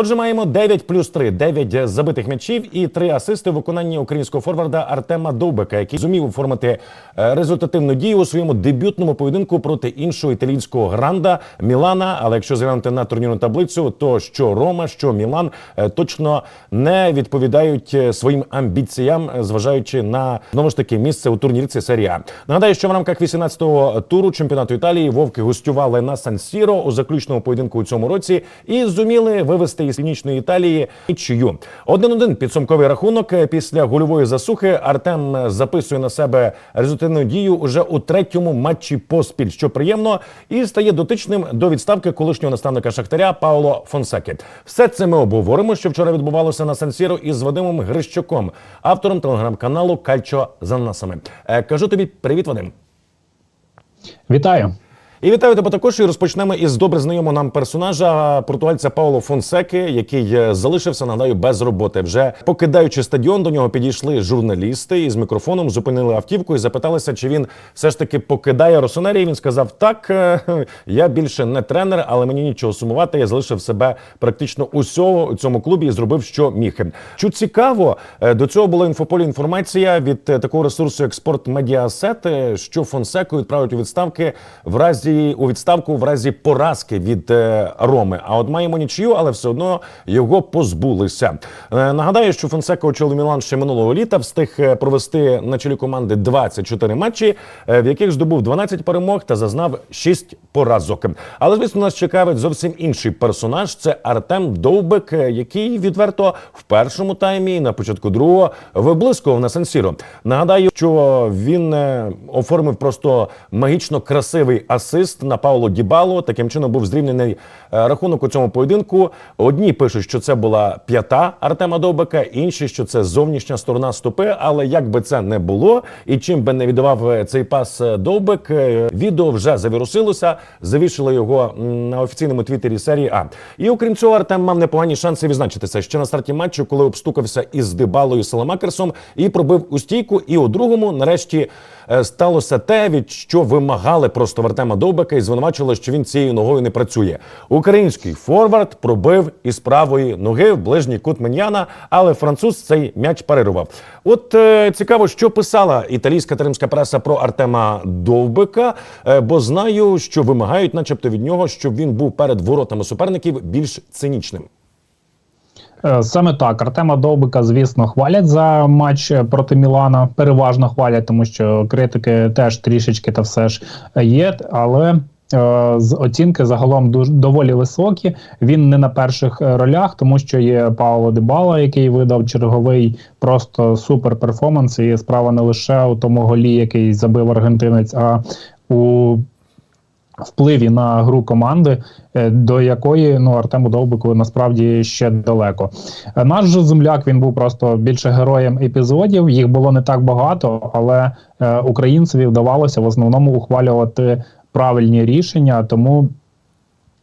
Отже, маємо 9 плюс 3, 9 забитих м'ячів і 3 асисти в виконанні українського форварда Артема Довбека, який зумів оформити е, результативну дію у своєму дебютному поєдинку проти іншого італійського гранда Мілана. Але якщо зглянути на турнірну таблицю, то що Рома, що Мілан е, точно не відповідають е, своїм амбіціям, зважаючи на знову ж таки місце у турнірці серії А. Нагадаю, що в рамках 18-го туру чемпіонату Італії вовки гостювали на Сан-Сіро у заключному поєдинку у цьому році і зуміли вивести із північної Італії нічию. Один-один підсумковий рахунок Е, після гольової засухи. Артем е, записує на себе результативну дію уже у третьому матчі поспіль, що приємно, і стає дотичним до відставки колишнього наставника Шахтаря Пауло Фонсеки. Все це ми обговоримо, що вчора відбувалося на Сан-Сіро із Вадимом Грищуком, автором телеграм-каналу Кальчо за ананасами. Е, Кажу тобі привіт, Вадим. Вітаю. І вітаю тебе також. І розпочнемо із добре знайомого нам персонажа португальця Пауло Фонсеки, який е, залишився нагадаю без роботи. Вже покидаючи стадіон, до нього підійшли журналісти і з мікрофоном зупинили автівку і запиталися, чи він все ж таки покидає Росонерії. Він сказав: Так, е, я більше не тренер, але мені нічого сумувати. Я залишив себе практично усього у цьому клубі і зробив, що міг. Що цікаво, е, до цього була інфополі інформація від такого ресурсу, як Спорт Медіасет, що Фонсеку відправить у відставки в разі у відставку в разі поразки від е, Роми. А от маємо нічию, але все одно його позбулися. Е, нагадаю, що Фонсека очолив Мілан ще минулого літа, встиг е, провести на чолі команди 24 матчі, в яких здобув 12 перемог та зазнав 6 поразок. Але звісно, нас цікавить зовсім інший персонаж. Це Артем Довбек, е, який відверто в першому таймі і на початку другого виблискував на Сан-Сіро. Нагадаю, що він оформив просто магічно красивий асист на Пауло Дібало. Таким чином був зрівняний е, рахунок у цьому поєдинку. Одні пишуть, що це була п'ята Артема Довбека, інші, що це зовнішня сторона стопи. Але як би це не було, і чим би не віддавав е, цей пас е, Довбек, е, відео вже завірусилося, завішили його на офіційному твіттері серії А. І окрім цього, Артем мав непогані шанси відзначитися ще на старті матчу, коли обстукався із Дебалою Саламакерсом і пробив у стійку. І у другому, нарешті, сталося те, від що вимагали просто в Артема Довбека і звинувачували, що він цією ногою не працює. Український форвард пробив із правої ноги в ближній кут Меньяна, але француз цей м'яч парирував. От е, цікаво, що писала італійська та римська преса про Артема Довбека, е, бо знаю, що вимагають, начебто, від нього, щоб він був перед воротами суперників більш цинічним. Е, Саме так Артема Довбика, звісно, хвалять за матч е, проти Мілана. Переважно хвалять, тому що критики теж трішечки та все ж є. Але е, з оцінки загалом дуже доволі високі. Він не на перших е, ролях, тому що є Пауло Дебала, який видав черговий просто супер перформанс. І справа не лише у тому голі, який забив аргентинець, а у впливі на гру команди, е, до якої ну Артему Довбику насправді ще далеко. Е, Наш же земляк він був просто більше героєм епізодів. Їх було не так багато, але е, українцеві вдавалося в основному ухвалювати правильні рішення, тому.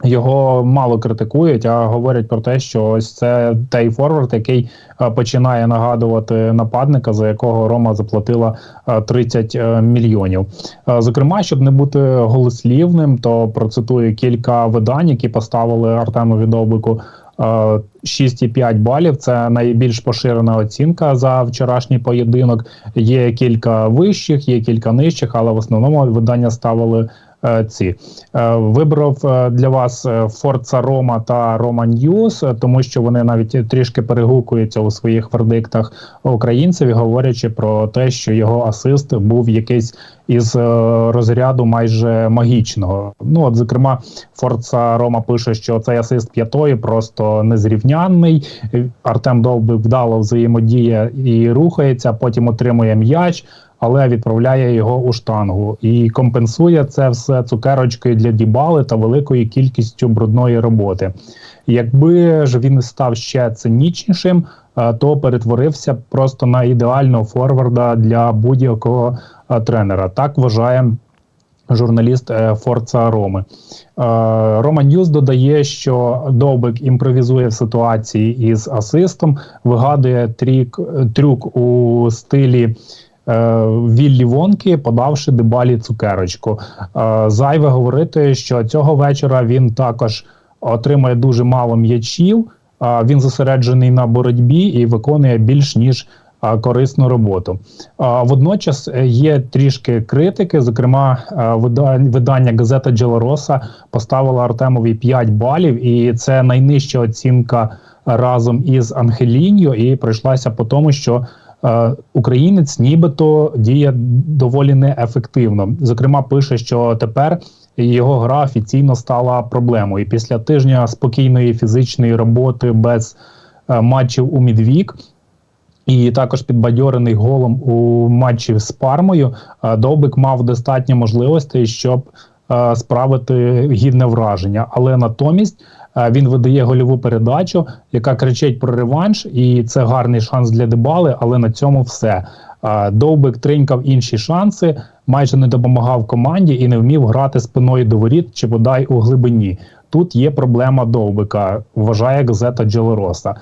Його мало критикують, а говорять про те, що ось це той форвард, який е, починає нагадувати нападника, за якого Рома заплатила е, 30 е, мільйонів. Е, Зокрема, щоб не бути голослівним, то процитую кілька видань, які поставили Артемові Довбику е, 6,5 балів. Це найбільш поширена оцінка за вчорашній поєдинок. Є кілька вищих, є кілька нижчих, але в основному видання ставили. Е, Ці Е, вибрав е, для вас Forza Roma та News, е, тому що вони навіть трішки перегукуються у своїх вердиктах українців, говорячи про те, що його асист був якийсь із розряду майже магічного. Ну от, зокрема, Forza Roma пише, що цей асист п'ятої просто незрівнянний. Артем Довбик вдало взаємодіє і рухається, потім отримує м'яч. Але відправляє його у штангу і компенсує це все цукерочкою для дібали та великою кількістю брудної роботи. Якби ж він став ще цинічнішим, е, то перетворився просто на ідеального форварда для будь-якого е, тренера. Так вважає журналіст е, Форца Роми. Е, Рома Ньюз додає, що Довбик імпровізує в ситуації із асистом, вигадує трік, трюк у стилі Віллі Вонки, подавши дебалі цукерочку. Е, зайве говорити, що цього вечора він також отримує дуже мало м'ячів. Він зосереджений на боротьбі і виконує більш ніж корисну роботу. Водночас е, є трішки критики. Зокрема, е, видання газета Джелороса поставила Артемові 5 балів, і це найнижча оцінка разом із Ангеліньо. І пройшлася по тому, що е, українець нібито діє доволі неефективно. Зокрема, пише, що тепер його гра офіційно стала проблемою. І після тижня спокійної фізичної роботи без е, матчів у Мідвік. І також підбадьорений голом у матчі з Пармою, е, Довбик мав достатньо можливостей, щоб е, справити гідне враження. Але натомість е, він видає гольову передачу, яка кричить про реванш, і це гарний шанс для Дебали, але на цьому все. Е, Довбик тринькав інші шанси, майже не допомагав команді і не вмів грати спиною до воріт чи бодай у глибині. Тут є проблема Довбика, вважає газета Джелероса.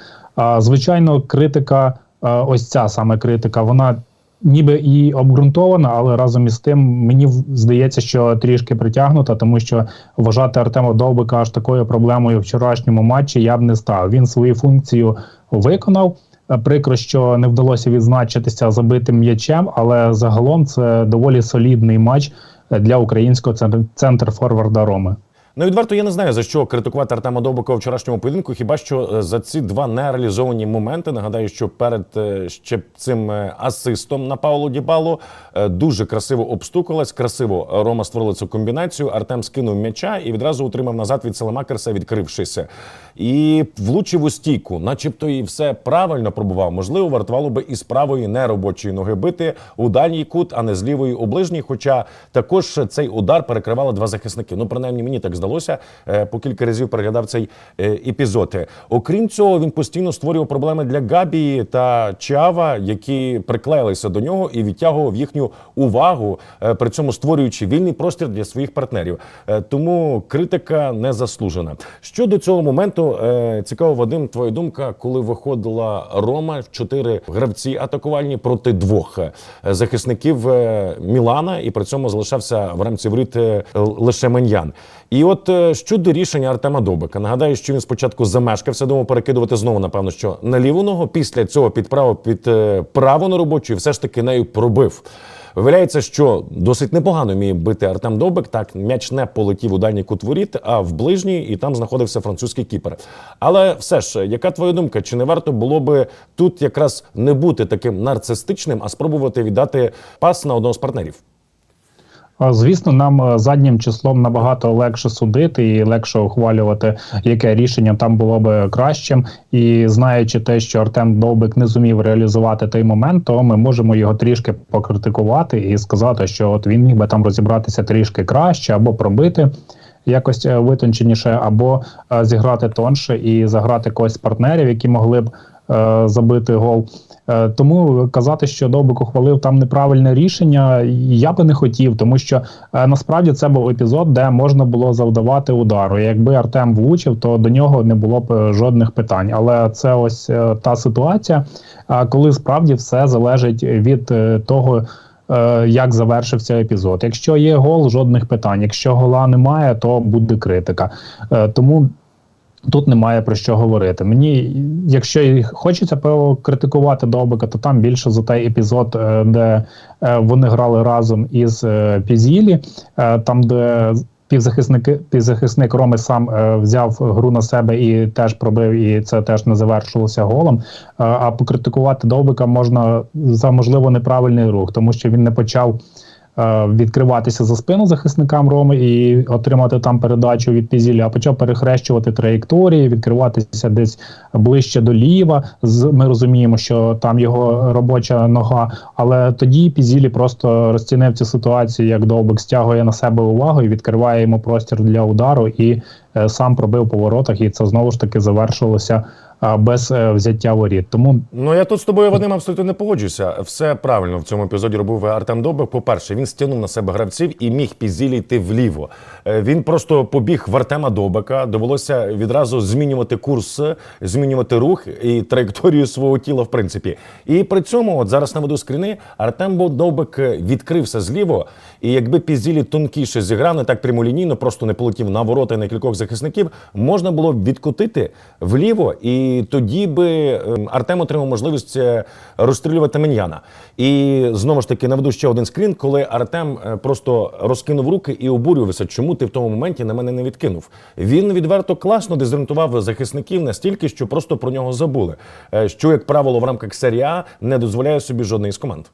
Звичайно, критика, е, ось ця саме критика, вона ніби і обґрунтована, але разом із тим мені здається, що трішки притягнута, тому що вважати Артема Довбика аж такою проблемою в вчорашньому матчі я б не став. Він свою функцію виконав. Е, Прикро, що не вдалося відзначитися забитим м'ячем, але загалом це доволі солідний матч е, для українського центр- центр-форварда Роми. Ну, відверто я не знаю за що критикувати Артема Довбика у вчорашньому поєдинку. Хіба що е, за ці два нереалізовані моменти. Нагадаю, що перед е, ще цим е, асистом на Паулу Дібалу дуже красиво обстукалась. Красиво Рома створила цю комбінацію. Артем скинув м'яча і відразу отримав назад від Селемакерса, відкрившися. І влучив у стійку, начебто і все правильно пробував. Можливо, вартувало би і з правої неробочої ноги бити у дальній кут, а не з лівої у ближній. Хоча також цей удар перекривали два захисники. Ну, принаймні, мені так здалося. Е, По кілька разів переглядав цей е, епізод. Окрім цього, він постійно створював проблеми для Габії та Чава, які приклеїлися до нього і відтягував їхню увагу, е, при цьому створюючи вільний простір для своїх партнерів. Тому критика не заслужена. Щодо цього моменту, е, цікаво, Вадим, твоя думка, коли виходила Рома чотири гравці атакувальні проти двох е, захисників е, Мілана, і при цьому залишався в рамці воріт е, лише Меньян. І от щодо рішення Артема Добика, нагадаю, що він спочатку замешкався, думав перекидувати знову, напевно, що на ліву ногу. Після цього підправив під праву на робочу і все ж таки нею пробив. Виявляється, що досить непогано вміє бити Артем Довбик. Так, м'яч не полетів у дальній кут воріт, а в ближній, і там знаходився французький кіпер. Але все ж, яка твоя думка? Чи не варто було би тут якраз не бути таким нарцистичним, а спробувати віддати пас на одного з партнерів? Звісно, нам е, заднім числом набагато легше судити і легше ухвалювати, яке рішення там було би кращим. І знаючи те, що Артем Довбик не зумів реалізувати той момент, то ми можемо його трішки покритикувати і сказати, що от він міг би там розібратися трішки краще або пробити. Якось е, витонченіше, або е, зіграти тонше і заграти когось з партнерів, які могли б е, забити гол. Е, Тому казати, що Довбик ухвалив там неправильне рішення, я би не хотів, тому що е, насправді це був епізод, де можна було завдавати удару. Якби Артем влучив, то до нього не було б е, жодних питань. Але це ось та ситуація, коли справді все залежить від того. Як завершився епізод? Якщо є гол, жодних питань. Якщо гола немає, то буде критика. Тому Тут немає про що говорити. Мені, якщо і хочеться покритикувати Довбика, то там більше за той епізод, е, де е, вони грали разом із е, Пізілі, там, де півзахисники, півзахисник Роми сам взяв гру на себе і теж пробив, і це теж не завершилося голом. А покритикувати Довбика можна за можливо неправильний рух, тому що він не почав відкриватися за спину захисникам Роми і отримати там передачу від Пізіля, а почав перехрещувати траєкторії, відкриватися десь ближче до ліва. Ми розуміємо, що там його робоча нога. Але тоді Пізілі просто розцінив цю ситуацію, як Довбик стягує на себе увагу і відкриває йому простір для удару, і е, сам пробив по воротах. І це знову ж таки завершилося без е, взяття воріт. Тому Ну я тут з тобою Вадим абсолютно не погоджуся. Все правильно в цьому епізоді робив Артем Довбик. По-перше, він стягнув на себе гравців і міг пізілі йти вліво. Е, Він просто побіг в Артема Довбика. Довелося відразу змінювати курс, змінювати рух і траєкторію свого тіла, в принципі. І при цьому, от зараз наведу скріни, Артем Довбик відкрився зліво. І якби пізілі тонкіше зіграв, не так прямолінійно, просто не полетів на ворота на кількох захисників, можна було б відкотити вліво, і тоді би ем, Артем отримав можливість е, розстрілювати Меньяна. І знову ж таки наведу ще один скрін, коли Артем е, просто розкинув руки і обурювався, чому ти в тому моменті на мене не відкинув. Він відверто класно дезорієнтував захисників настільки, що просто про нього забули. Е, Що, як правило, в рамках серії не дозволяє собі жодний з команд.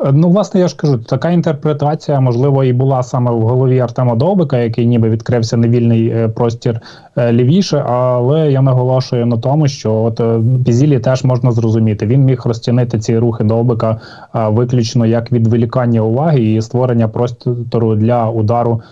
Е, Ну, власне, я ж кажу, така інтерпретація, можливо, і була саме в голові Артема Довбика, який ніби відкрився невільний е, простір е, лівіше, але я наголошую на тому, що от Пізілі теж можна зрозуміти. Він міг розцінити ці рухи Довбика виключно як відволікання уваги і створення простору для удару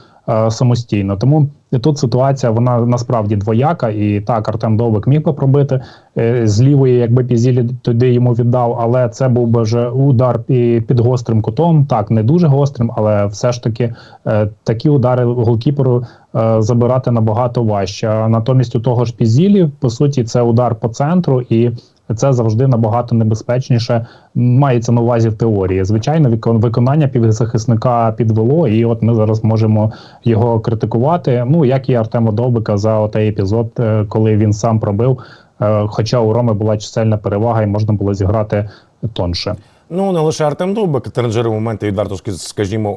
самостійно. Тому тут ситуація вона насправді двояка, і так Артем Довбик міг би пробити е, з лівої, якби Пізілі туди йому віддав, але це був би вже удар пі- під гострим кутом. Так, не дуже гострим, але все ж таки е, такі удари голкіперу е, забирати набагато важче. Натомість у того ж Пізілі, по суті, це удар по центру і. Це завжди набагато небезпечніше мається на увазі в теорії. Звичайно, виконання півзахисника підвело, і от ми зараз можемо його критикувати. Ну як і Артема Довбика за отей епізод, е, коли він сам пробив. Е, Хоча у Роми була чисельна перевага, і можна було зіграти тонше. Ну, не лише Артем Довбик, тренажери моменти відверто скажімо,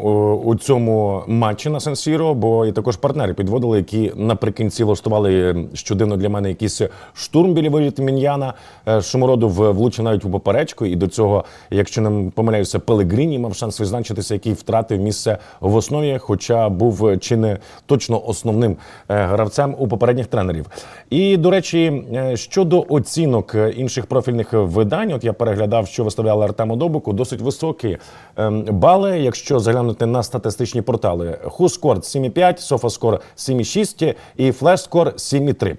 у, цьому матчі на Сан-Сіро, бо і також партнери підводили, які наприкінці влаштували щоденно для мене якийсь штурм біля воріт Міньяна. Е, Шумороду влучив навіть у поперечку, і до цього, якщо не помиляюся, Пелегріні мав шанс відзначитися, який втратив місце в основі, хоча був е, чи не точно основним е, гравцем у попередніх тренерів. І до речі, щодо оцінок інших профільних видань, от я переглядав, що виставляли Артему Довбику, досить високі ем, бали. Якщо заглянути на статистичні портали, HuScore 7,5, SofaScore 7,6 і FlashScore 7,3.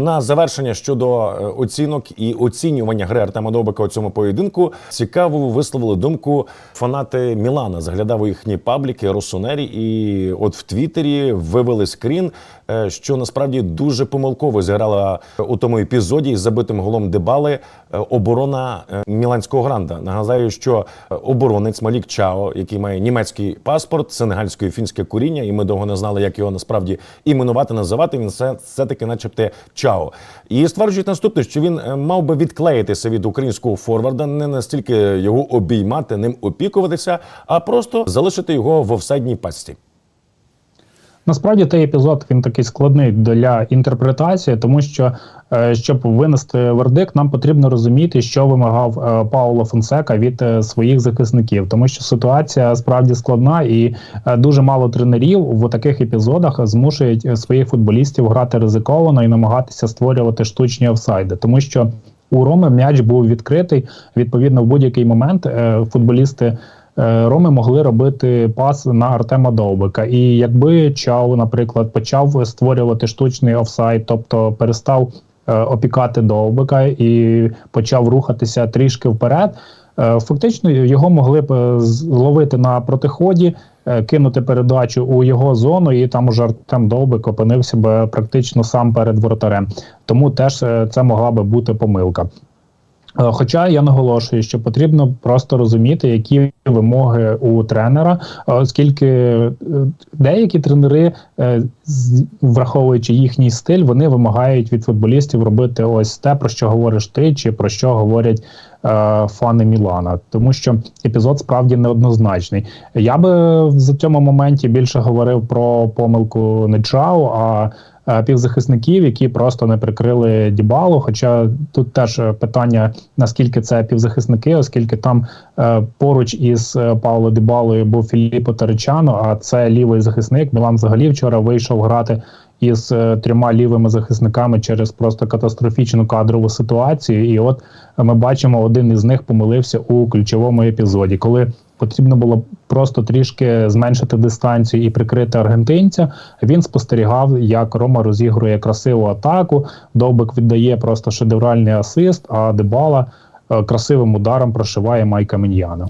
На завершення щодо е, оцінок і оцінювання гри Артема Довбика у цьому поєдинку цікаво висловили думку фанати Мілана. Заглядав у їхні пабліки Росонері, і от в Твіттері вивели скрін, що насправді дуже помилково зіграла у тому епізоді із забитим голом Дебали е, оборона е, міланського гранда. Нагадаю, що е, оборонець Малік Чао, який має німецький паспорт, сенегальське фінське коріння, і ми довго не знали, як його насправді іменувати, називати. Він все, все таки, начебто, Чао. І стверджують наступне, що він е, мав би відклеїтися від українського форварда, не настільки його обіймати, ним опікуватися, а просто залишити його в офсайдній пастці. Насправді той епізод він такий складний для інтерпретації, тому що е, щоб винести вердикт, нам потрібно розуміти, що вимагав е, Пауло Фонсека від е, своїх захисників, тому що ситуація справді складна, і дуже мало тренерів в таких епізодах змушують своїх футболістів грати ризиковано і намагатися створювати штучні офсайди, тому що у Роми м'яч був відкритий. Відповідно, в будь-який момент футболісти. Е, Роми могли робити пас на Артема Довбика. І якби Чау, наприклад, почав створювати штучний офсайд, тобто перестав е, опікати Довбика і почав рухатися трішки вперед. е, Фактично його могли б зловити на протиході, кинути передачу у його зону, і там уже Артем Довбик опинився б практично сам перед воротарем. Тому теж це могла би бути помилка. Е, Хоча я наголошую, що потрібно просто розуміти, які вимоги у тренера, е, оскільки е, деякі тренери, враховуючи їхній стиль, вони вимагають від футболістів робити ось те, про що говориш ти, чи про що говорять фани Мілана, тому що епізод справді неоднозначний. Я би в цьому моменті більше говорив про помилку не а півзахисників, які просто не прикрили Дібалу. Хоча тут теж е, питання, наскільки це півзахисники, оскільки там е, поруч із е, Пауло Дібалою був Філіппо Таричано, а це лівий захисник. Мілан взагалі вчора вийшов грати із е, трьома лівими захисниками через просто катастрофічну кадрову ситуацію. І от ми бачимо, один із них помилився у ключовому епізоді, коли потрібно було просто трішки зменшити дистанцію і прикрити аргентинця. Він спостерігав, як Рома розігрує красиву атаку. Довбик віддає просто шедевральний асист, а Дебала е, красивим ударом прошиває Майка Міньяна.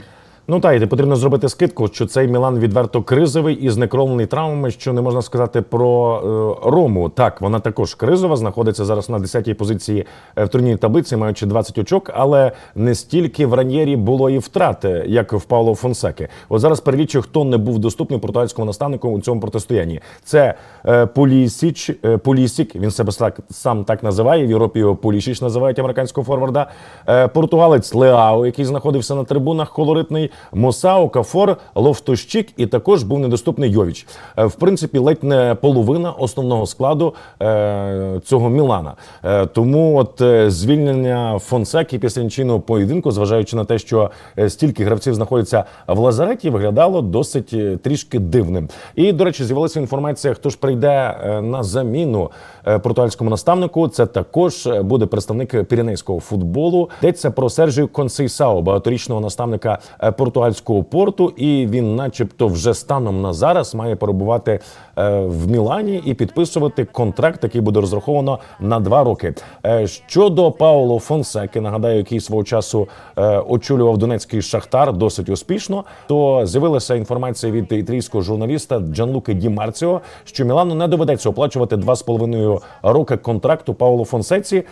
Ну та й потрібно зробити скидку, що цей Мілан відверто кризовий і знекровлений травмами, що не можна сказати про е, Рому. Так, вона також кризова, знаходиться зараз на 10-й позиції е, в турнірній таблиці, маючи 20 очок, але не стільки в раньєрі було і втрати, як в Пауло Фонсеки. От зараз перелічу, хто не був доступний португальському наставнику у цьому протистоянні. Це е, Полісіч, е, Полісік, він себе так, сам так називає. В Європі його Полішіч називають американського форварда. Е, португалець Леао, який знаходився на трибунах, колоритний. Мосао, Кафор, Ловтощик і також був недоступний Йовіч. Е, В принципі, ледь не половина основного складу е, цього Мілана. Е, тому от звільнення Фонсеки після нічийного поєдинку, зважаючи на те, що стільки гравців знаходяться в лазареті, виглядало досить трішки дивним. І, до речі, з'явилася інформація, хто ж прийде на заміну португальському наставнику. Це також буде представник піренейського футболу. Йдеться про Сержію Консейсао, багаторічного наставника е, португальського порту. І він, начебто, вже станом на зараз має перебувати е, в Мілані і підписувати контракт, який буде розраховано на два роки. Е, Щодо Пауло Фонсеки, нагадаю, який свого часу е, очолював Донецький шахтар досить успішно. То з'явилася інформація від італійського журналіста Джанлуки Ді Марціо, що Мілану не доведеться оплачувати 2,5 роки контракту Пауло Фонсеці,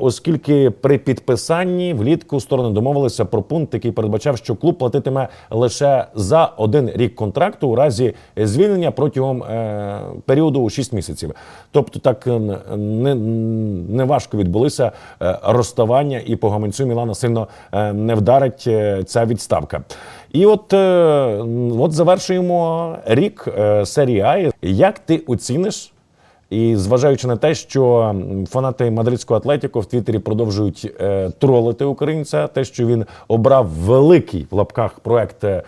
оскільки при підписанні влітку сторони домовилися про пункт, який передбачав, що клуб платитиме лише за один рік контракту у разі звільнення протягом е, періоду у 6 місяців. Тобто, так не, не важко відбулися е, розставання, і по гаманцю Мілана сильно е, не вдарить е, ця відставка. І от, е, от завершуємо рік серії А. Як ти оціниш? І зважаючи на те, що фанати мадридського атлетіку в Твіттері продовжують е, тролити українця, те, що він обрав великий в лапках проект е,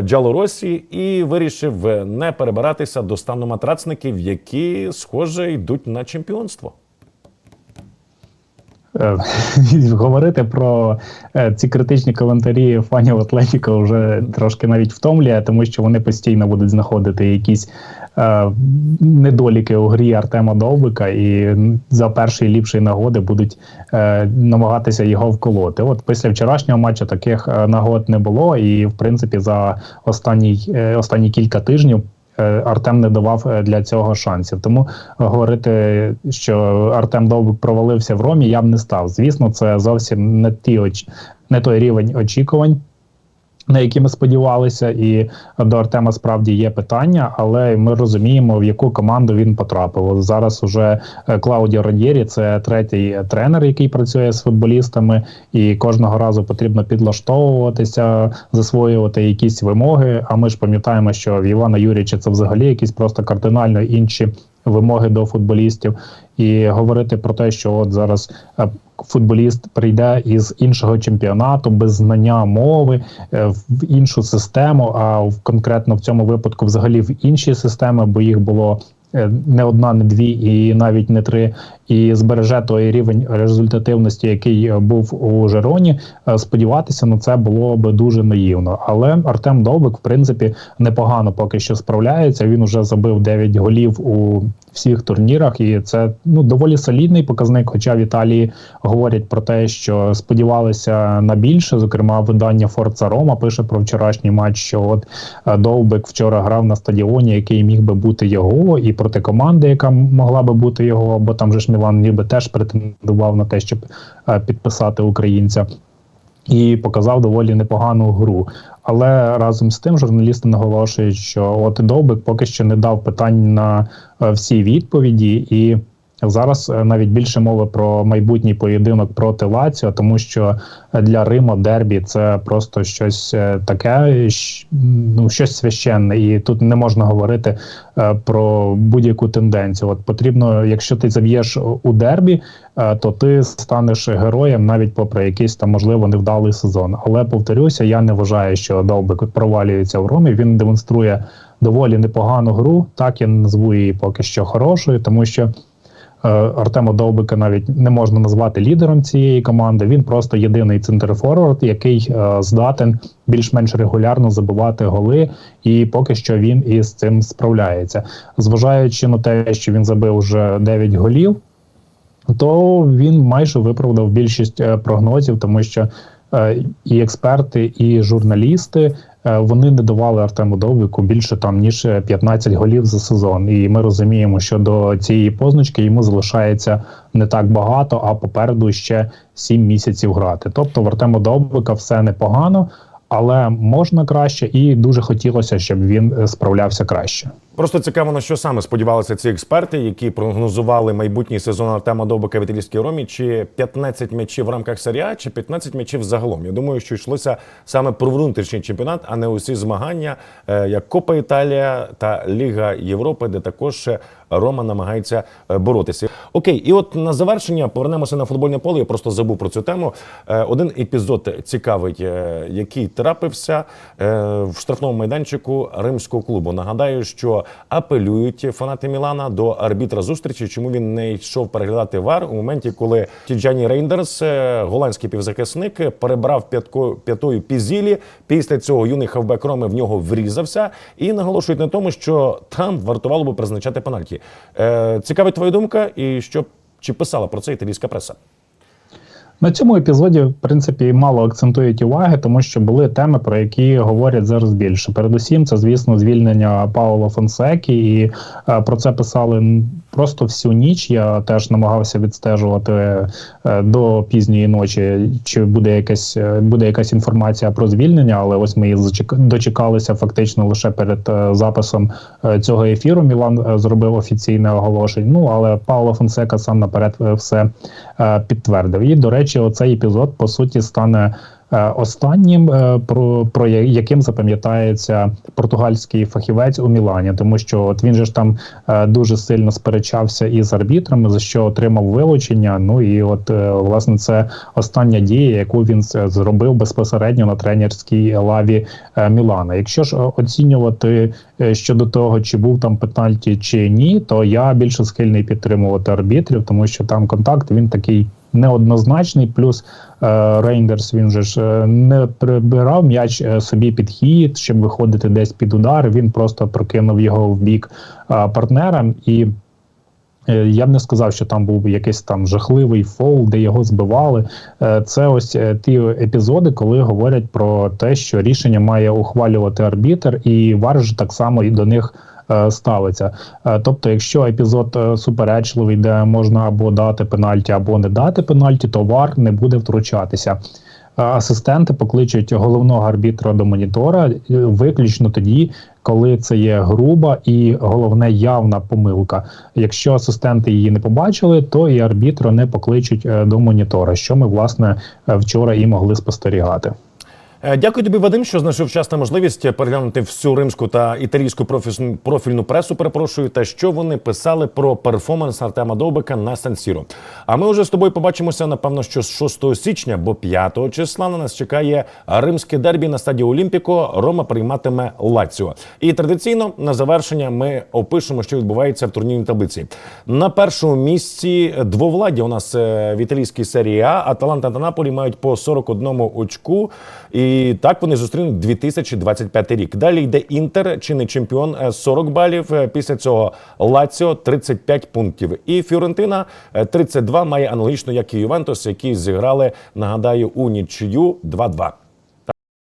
Джало Росі і вирішив не перебиратися до стану матрацників, які, схоже, йдуть на чемпіонство. Е, Говорити про е, ці критичні коментарі фанів Атлетіка вже трошки навіть втомлює, тому що вони постійно будуть знаходити якісь е, недоліки у грі Артема Довбика і за першої ліпшої нагоди будуть намагатися його вколоти. От після вчорашнього матчу таких нагод не було, і в принципі за останній, е, останні кілька тижнів. Е, Артем не давав е, для цього шансів. Тому говорити, що Артем Довбик провалився в Ромі, я б не став. Звісно, це зовсім не ті оч... не той рівень очікувань. На які ми сподівалися, і до Артема справді є питання, але ми розуміємо, в яку команду він потрапив. От Зараз уже е, Клаудіо Раньєрі, це третій тренер, який працює з футболістами, і кожного разу потрібно підлаштовуватися, засвоювати якісь вимоги. А ми ж пам'ятаємо, що в Івана Юрійовича це взагалі якісь просто кардинально інші вимоги до футболістів, і говорити про те, що от зараз е, футболіст прийде із іншого чемпіонату без знання мови е, в іншу систему, а в конкретно в цьому випадку взагалі в інші системи, бо їх було. е, Не одна, не дві, і навіть не три, і збереже той рівень результативності, який був у Жероні. е, Сподіватися на це було би дуже наївно. Але Артем Довбик, в принципі, непогано поки що справляється. Він уже забив 9 голів у всіх турнірах, і це ну доволі солідний показник. Хоча в Італії говорять про те, що сподівалися на більше. Зокрема, видання Форца Рома пише про вчорашній матч, що от е, Довбик вчора грав на стадіоні, який міг би бути його, і проти команди, яка могла би бути його, бо там же ж Мілан ніби теж претендував на те, щоб е, підписати українця. І показав доволі непогану гру. Але разом з тим журналісти наголошують, що от Довбик поки що не дав питань на е, всі відповіді, і зараз е, навіть більше мови про майбутній поєдинок проти Лаціо, тому що для Риму дербі це просто щось е, таке, ну щось священне, і тут не можна говорити е, про будь-яку тенденцію. От потрібно, якщо ти заб'єш у дербі, то ти станеш героєм навіть попри якийсь там можливо невдалий сезон. Але повторюся, я не вважаю, що Довбик провалюється в Ромі. Він демонструє доволі непогану гру. Так я назву її поки що хорошою, тому що. Е, Артема Довбика навіть не можна назвати лідером цієї команди. Він просто єдиний центрфорвард, який е, здатен більш-менш регулярно забивати голи, і поки що він із цим справляється. Зважаючи на те, що він забив вже 9 голів, то він майже виправдав більшість е, прогнозів, тому що і експерти, і журналісти вони не давали Артему Довбику більше там ніж 15 голів за сезон. І ми розуміємо, що до цієї позначки йому залишається не так багато, а попереду ще 7 місяців грати. Тобто в Артема Довбика все непогано. Але можна краще, і дуже хотілося, щоб він е, справлявся краще. Просто цікаво, на що саме сподівалися ці експерти, які прогнозували майбутній сезон Артема Довбика в італійській ромі, чи 15 м'ячів в рамках серія, чи 15 м'ячів загалом. Я думаю, що йшлося саме про внутрішній чемпіонат, а не усі змагання, е, як Копа Італія та Ліга Європи, де також е, Рома намагається е, боротися. Окей, і от на завершення повернемося на футбольне поле. Я просто забув про цю тему. Е, Один епізод цікавий, е, який трапився в штрафному майданчику римського клубу. Нагадаю, що апелюють фанати Мілана до арбітра зустрічі, чому він не йшов переглядати вар у моменті, коли Тіджані Рейндерс, голландський півзахисник, перебрав п'ятко- п'ятою пізілі. Після цього юний хавбек Роми в нього врізався і наголошують на тому, що там вартувало би призначати пенальті. Е, цікавить твоя думка, і що чи писала про це італійська преса? На цьому епізоді, в принципі, мало акцентують уваги, тому що були теми, про які говорять зараз більше. Передусім, це, звісно, звільнення Паула Фонсекі, і е, про це писали просто всю ніч. Я теж намагався відстежувати е, до пізньої ночі, чи буде якась е, буде якась інформація про звільнення, але ось ми її дочекалися фактично лише перед е, записом цього ефіру. Мілан зробив офіційне оголошення. Ну але Пауло Фонсека сам наперед все підтвердив. І до речі, оцей епізод по суті стане. Е, Останнім е, про, про яким запам'ятається португальський фахівець у Мілані, тому що от він же ж там е, дуже сильно сперечався із арбітрами, за що отримав вилучення. Ну і от власне це остання дія, яку він зробив безпосередньо на тренерській лаві Мілана. Якщо ж оцінювати щодо того, чи був там пенальті чи ні, то я більше схильний підтримувати арбітрів, тому що там контакт він такий неоднозначний. Плюс е, Рейндерс він же ж е, не прибирав м'яч е, собі під хід, щоб виходити десь під удар. Він просто прокинув його в бік е, партнера і. Я б не сказав, що там був якийсь там жахливий фол, де його збивали. Це ось ті епізоди, коли говорять про те, що рішення має ухвалювати арбітр, і вар ж так само і до них ставиться. Е, Тобто, якщо епізод е, суперечливий, де можна або дати пенальті, або не дати пенальті, то вар не буде втручатися. Е, Асистенти покличуть головного арбітра до монітора е, виключно тоді, коли це є груба і головне явна помилка. Якщо асистенти її не побачили, то і арбітра не покличуть е, до монітора, що ми власне е, вчора і могли спостерігати. Е, Дякую тобі, Вадим, що знайшов час та можливість переглянути всю римську та італійську профільну пресу. Перепрошую, та що вони писали про перформанс Артема Довбика на Сан-Сіро. А ми вже з тобою побачимося, напевно, що з 6 січня, бо 5 числа на нас чекає римське дербі на стаді Олімпіко. Рома прийматиме Лаціо. І традиційно на завершення ми опишемо, що відбувається в турнірній таблиці. На першому місці двовладдя у нас е, в італійській серії А. Аталанта та Наполі мають по 41 очку. І так вони зустрінуть 2025 рік. Далі йде Інтер, чинний чемпіон е, 40 балів. Е, Після цього Лаціо 35 пунктів. І Фіорентина е, 32 має аналогічно, як і Ювентус, які зіграли, нагадаю, у нічию 2-2.